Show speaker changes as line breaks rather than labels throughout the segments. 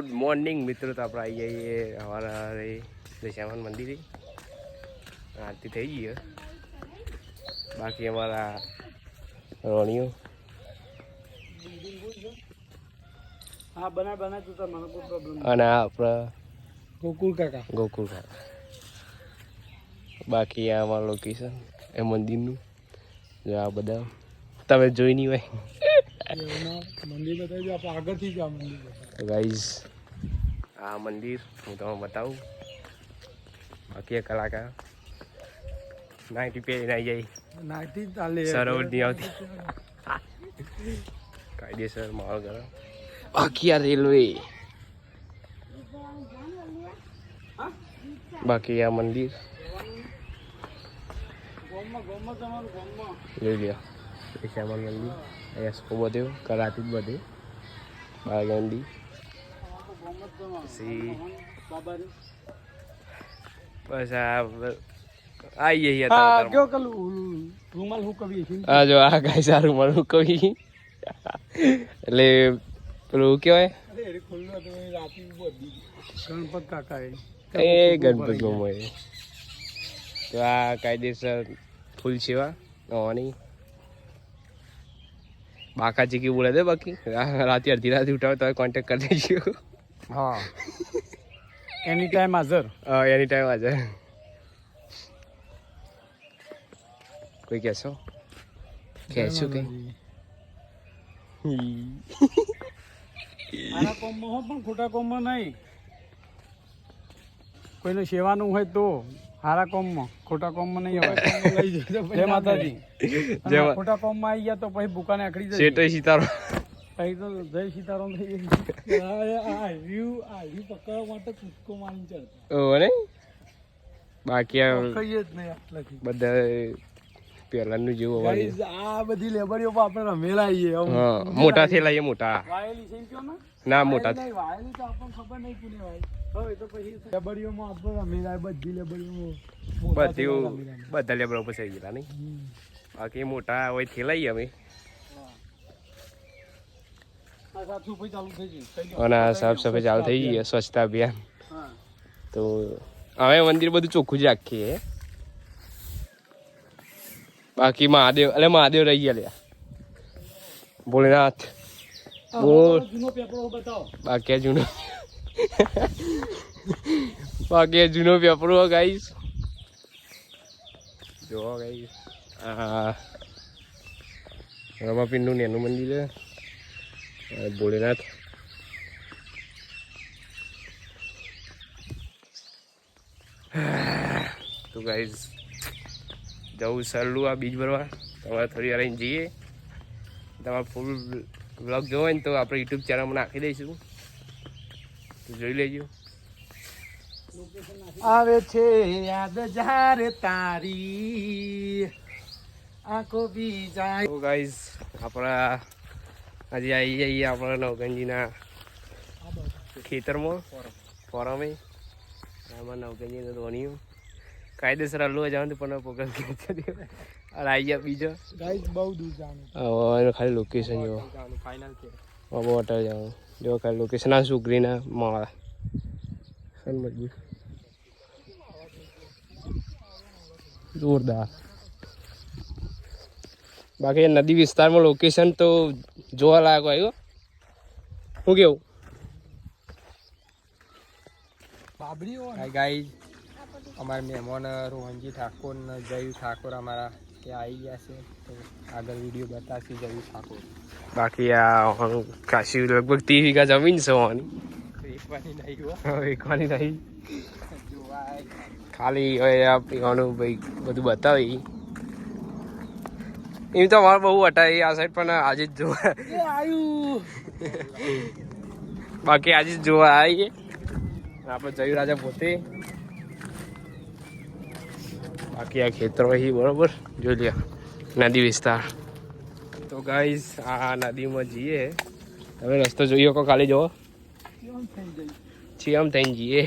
Good morning મિત્રો તો આપણે આવી જઈએ સવારે દશામાન મંદિરે. આરતી થઈ ગઈ બાકી અમારા રોણીઓ.
હા બના બના તું મને કોઈ પ્રોબ્લેમ
અને આ આપણા
ગોકુલ કાકા.
બાકી આ અમારું લોકેશન એ મંદિરનું. જો આ બધા. તમે જોઈ નહીં હોય.
મંદિર બતાવી આગળથી જ આ મંદિર બતાવી
ગાઈઝ આ મંદિર હું તમને બતાવું. બાકી કલાકાર નાઇટી પહેરી નાઈ જાય.
નાઇટી ચાલે.
સરોવરની આવતી. કાયદેસર માહોલ કરો બાકી આ રેલવે. બાકી આ મંદિર.
ગોમમાં ગોમમાં તમારું ગોમમાં
જોઈ લ્યો શ્યામલ મંદિર. અહીંયા સ્કો બધે કરાતી જ બધે.
તમારું
પછી બસ આ આવી જઈએ
હા કયો કલું? રૂમાલ હું કવી
આ જો આ ગાય સારું મળું કહી એટલે પેલું કહેવાય?
ગણપત કાકા એ
ગણપતિ મોય તો આ કાયદેસર ફૂલ સેવા નવાની બાકા ચીકી બોલે દે બાકી? રાતે અડધી રાતે ઉઠાવે તો કોન્ટેક્ટ કરી દેજો.
હા. એની ટાઈમ હાજર
એની ટાઈમ આજે કોઈ કહેશો? કહેશો કઈ?
આના કોમમાં હો પણ ખોટા કોમમાં નહીં. કોઈને સેવાનું હોય તો હારા કોમમાં ખોટા કોમમાં નહીં હવે જય માતાજી.
જય મા-
ખોટા કોમમાં આવી ગયા તો પછી બુકાને આખડી જાય
શેઠ સીતારો
તો જય સીતારામ થઈ ગઈ. આ રહ્યું પકડવા માટે કૂદકો મારી ચડતા.
ઓ ને બાકી આ
કહીએ જ નહીં આટલાથી.
બધા પહેલાનું જેવું અવાજ
આ બધી લેબરીઓ પર આપણે રમેલા આવીએ
મોટા થયેલા એ મોટા.
વાયેલી છે એમ ને?
ના મોટા
વાયેલી તો આપણને ખબર નહીં કોને વાય. તો પછી લેબરીઓમાં આપણે રમેલા બધી લેબરીઓમાં
બધું. બધા લેબરો પછી થઈ ગયેલા નહીં. બાકી મોટા હોય થયેલા અમે
આ સાફ સફાઈ ચાલુ થઈ ગઈ થઈ ગયું.
અને સાફ સફાઈ ચાલુ થઈ ગઈ સ્વચ્છતા અભિયાન. તો હવે મંદિર બધું ચોખ્ખું જ રાખીએ. બાકી મહાદેવ, અલે મહાદેવ રહી ગયા લ્યા. ભોલેનાથ. બોલ. બાકી જૂનો બાકી જૂનો પેપરો ગાઈસ જોવા ગાઈસ આ રમાપીરનું નેનું મંદિર છે. આ ભોલેનાથ તો ગાઈસ જવું સરલું આ બીજ ભરવા. તમારે થોડી વાર જઈએ. તમારે ફૂલ બ્લોગ જોવો હોય ને તો આપણે યુટ્યુબ ચેનલમાં નાખી દઈશું. તો જોઈ લેજો.
આવે છે યાદ જાર તારી. આંખો બી જાય.
તો ગાઈઝ આપણા આજે આવી જઈએ આપણા નવગંજીના ખેતરમાં. ફોરમે. આમાં નવગંજીનું ધોનીયું કાયદેસર હલ્લો જવાનું પણ પ્રોગ્રામ કેન્સલ આવી ગયા બીજો.
બહુ દૂર જવાનું.
એનું ખાલી લોકેશન જો
છે.
બાબા જવાનું જો ખાલી લોકેશન આ સુગરીના માળા. સન મજબૂત. જોરદાર. બાકી નદી વિસ્તારમાં લોકેશન તો જોવા લાયક હોય શું કેવું?
હાય ગાઈઝ અમારા મહેમાન રોહનજી ઠાકોર ને જયુ ઠાકોર અમારા ત્યાં આવી ગયા છે. તો આગળ વીડિયો બતાવશે જયુ ઠાકોર.
બાકી આ કાશી લગભગ ત્રીસ વીઘા જમીન છે હોવાની.
વેચવાની નહીં
નહીં. ખાલી હવે આ પીવાનું ભાઈ બધું બતાવી. એમ તો અમારે બહુ હટાય આ સાઈડ પણ આજે જ જોવા. બાકી આજે જ જોવા આવીએ આપણે જયું રાજા પોતે. બાકી આ ખેતરો અહીં બરોબર? જોઈ લ્યા નદી વિસ્તાર. તો ગાઈસ આ નદીમાં જઈએ. હવે રસ્તો જોઈએ કો ખાલી છીએ આમ થઈને જઈએ.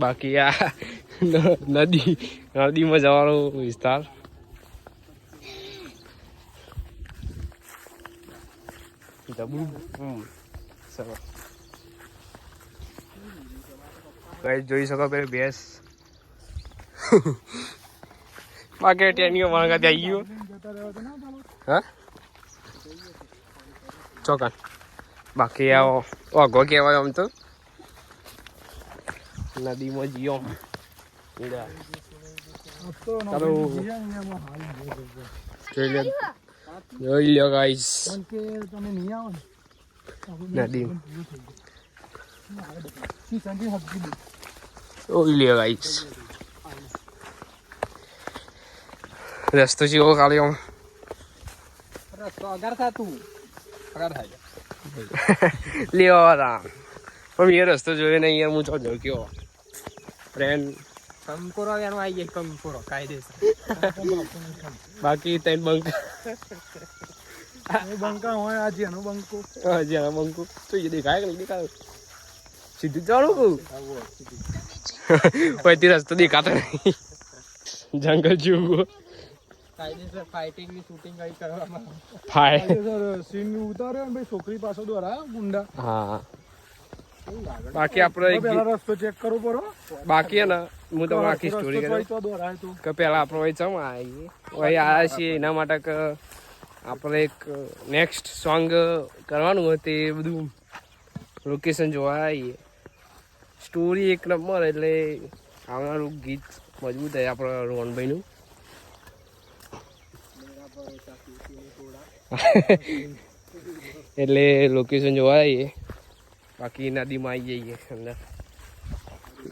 બાકી આ નદી નદીમાં જવાનો વિસ્તાર જબરું હમ સરસ ગાઈસ જોઈ શકો પેલી ભેંસ બાકી ટેનીઓ વાંગા ત્યાં આવી ગયો
જતા રહેવા તો ના ચાલો
હા ચોકન બાકી આવો વાઘો કહેવાય આમ તો નદીમાં જીઓ જોઈ લ્યો ગાઈસ
પણ કે તમે નહીં આવો ને તો આપણે
નદી.
પૂરું થઈ જાય. ઈ સંજય હબકી દે.
જોઈ લ્યો ગાઈસ રસ્તો જેવો ખાલી આમ.
રસ્તો અગર થતું અગર થાય.
લ્યો રામ પણ એ રસ્તો જોયો નહીં યાર હું ચો ઝળક્યો ફ્રેન્ડ
કંકોરો એનો આવી જાય કંકોરો કાયદેસર
બાકી તૈન બંક
બંકા હોય આ જેનો બંકો
જ્યાં બંકુ તો એ દેખાય કે દેખાય સીધું ચાલુ કહું પછી રસ્તો દેખાતો નહીં જંગલ જેવું
કાયદેસર ફાઇટિંગની શૂટિંગ કઈ કરવામાં
ફાય
સર ઉતાર્યો ને ભાઈ છોકરી પાછો દોરા ગુંડા
હા બાકી આપણે એક
રસ્તો ચેક કરવો પડો
બાકી હે ને હું તમને આખી સ્ટોરી કરું કે પહેલા આપણે વહી ચમ આવીએ વહી આવ્યા છીએ એના માટે કે આપણે એક નેક્સ્ટ સોંગ કરવાનું હોય તે બધું લોકેશન જોવા આવીએ. સ્ટોરી એક નંબર એટલે આવનારું ગીત મજબૂત થાય આપણા રોહનભાઈનું. એટલે લોકેશન જોવા આવીએ. બાકી નદીમાં આવી જઈએ અંદર.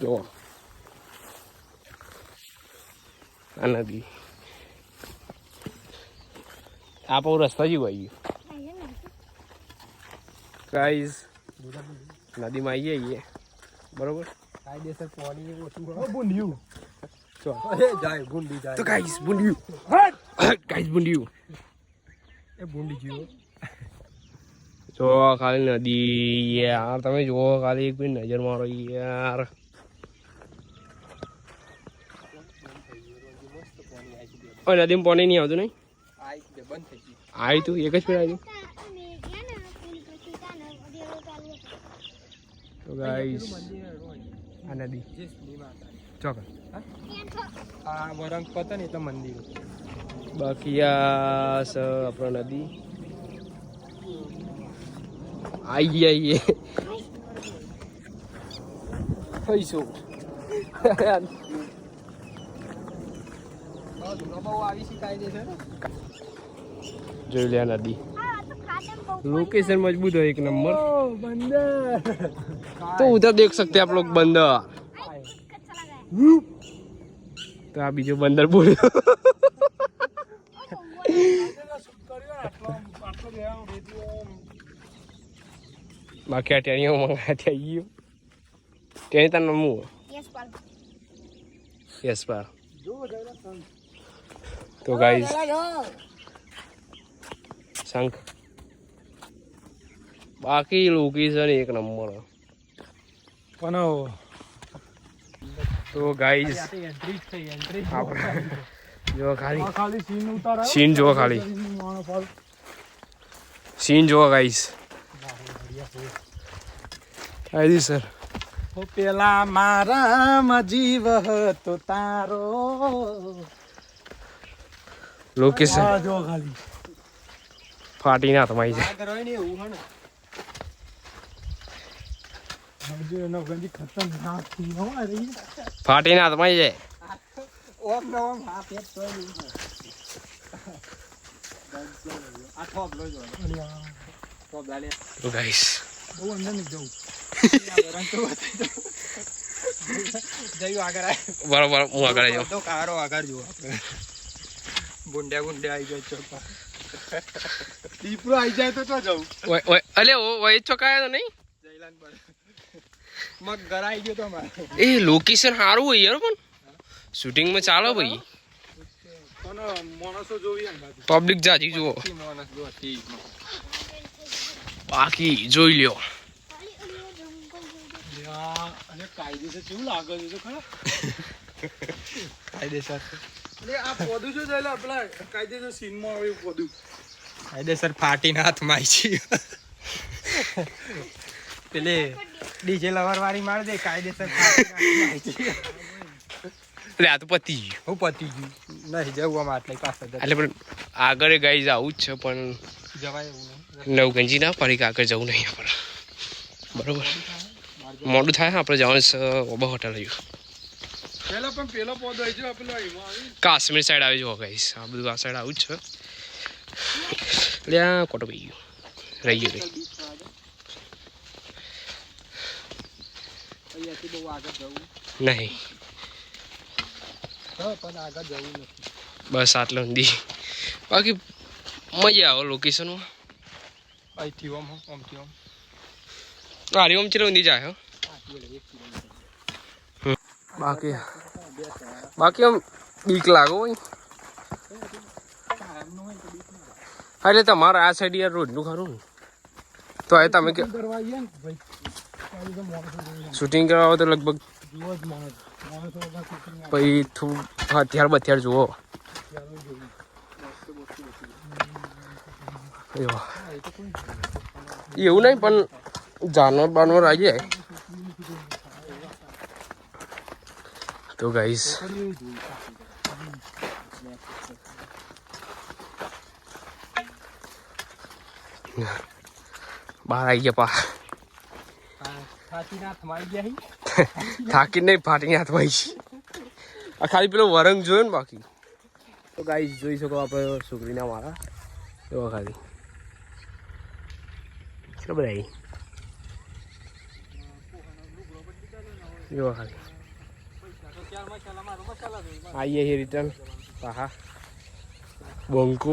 જો. આ નદી. આ બહુ રસ્તા જેવું આવી ગયું. ગાઈઝ નદીમાં આવી છીએ બરોબર?
કાયદેસર પાણી ઓછું
ઓ બુંડિયું
તો ગાઈઝ બુંડિયું ગાઈઝ બુંડિયું
એ ગુંડી જીવો.
જો ખાલી નદી યાર તમે જુઓ ખાલી એક મિનિટ નજર મારો યાર ઓય નદીમાં પાણી નહીં આવતું નહીં
આ એક બે બંધ થઈ ગઈ
આવ્યું તું એક જ ફેર આવ્યું તો ગાઈઝ
મંદિર રોય.
આ નદી
જે શ્રી માતા
ચોકન
આ વરંગ પતે ને એટલે મંદિર
બાકી આ સ આપણો નદી આઈએ આઈએ થઈશું
બહુ આવી છે કાયદેસર
જોઈ લે આ નદી लोकेशन मजबूत है एक नंबर
ઓ બંદર
तो उधर देख सकते हैं आप लोग बंदर तो आप बीजो बंदर बोलो બાકી આ ટેણીઓ મંગાતી આવી ગયું ટેણી તાર નમવું યસ પા તો ગાઈઝ શંખ બાકી લોકેશન એક નંબર
પણ
તો ગાઈઝ
એન્ટ્રી થઈ એન્ટ્રી
આપણે જો ખાલી
આ ખાલી સીન ઉતારાયો
સીન જુઓ ખાલી
માણસ હાલ.
સીન જોવો ગાઈઝ આઈ સર.
પેલા મારામાં જીવ હતો તારો.
લોકેશન
જો ખાલી.
ફાટી ના તમારી
હે
હજુ એનો ગંજી હો આ
ફાટી ના તમારી જાય
ઓમ ને ઓમ તો જો દાલે
તો ગાઈઝ
બહુ અંદર નહીં જવું.
બરોબર હું આગળ જાઉં.
તો કારો આગળ જુઓ ગુંડ્યા ગુંડ્યા આવી જાય ચોપા
દીપડો આવી જાય તો તો જવું.
ઓય ઓય અલે ઓ ઓય ચોકાયા તો નહીં?
જયલાન પર. મગ ઘર આવી ગયો તો મારે.
એ લોકેશન સારું હોય યાર પણ. શૂટિંગમાં ચાલો ભાઈ. પબ્લિક જાજી જુઓ. બાકી જોઈ લ્યો.
અને કાયદેસર કેવું લાગે છે ખરા?
કાયદેસર.
એટલે આ પોદું છે એટલે પેલા કાયદેસર સીનમાં આવ્યું પોદું.
કાયદેસર ફાટીને હાથમાં આવી છે. પેલે ડીજે લવર વાળી માર દે કાયદેસર.
એટલે આ તો પતી ગયું.
હું પતી ગયું. નહીં જવું આમ આટલે
એટલે પણ આગળ ગાઈ આવું જ છે પણ
જવાય એવું નહીં.
નવગંજી ના પડી કે આગળ જવું નહીં આપણે. બરોબર. મોડું થાય આપણે જવાનું ઓબા હોટલ આવ્યું
પેલો પણ પેલો પોદો આવી જો પેલો એમાં આવી.
કાશ્મીર સાઈડ આવી જુઓ ગાઈસ. આ બધું આ સાઈડ આવું જ છે. એટલે આ કોટો પી ગયું. રહી ગયું રહી નહીં.
હા પણ નથી.
બસ આટલો ઊંધી બાકી મજા આવે લોકેશનમાં
અહીંથી ઓમ ઓમથી ઓમ
હારી ઓમ ચલો ઊંધી જાય હો
આથી એટલે એક કિલોમીટર
બાકી બાકી આમ બીક લાગો હોય. હા એટલે તમારા આ સાઈડ યાર રોજનું ખરું તો એ તમે. શૂટિંગ કરવા આવો તો લગભગ પછી થોડું હથિયાર બથિયાર જુઓ. એવા. એવું નહીં પણ જાનવર બાનવર આવી જાય. તો ગાઈસ બહાર આવી ગયા પા.
થાકીને
થાકી નહીં ફાટીને હાથમાં આવી આ ખાલી પેલો વરંગ જોયો ને બાકી? તો ગાઈસ જોઈ શકો આપણે છોકરીના મારા એવા ખાલી. કેટલા બધા એવા ખાલી આવીએ છીએ રિટર્ન પાહા બંકુ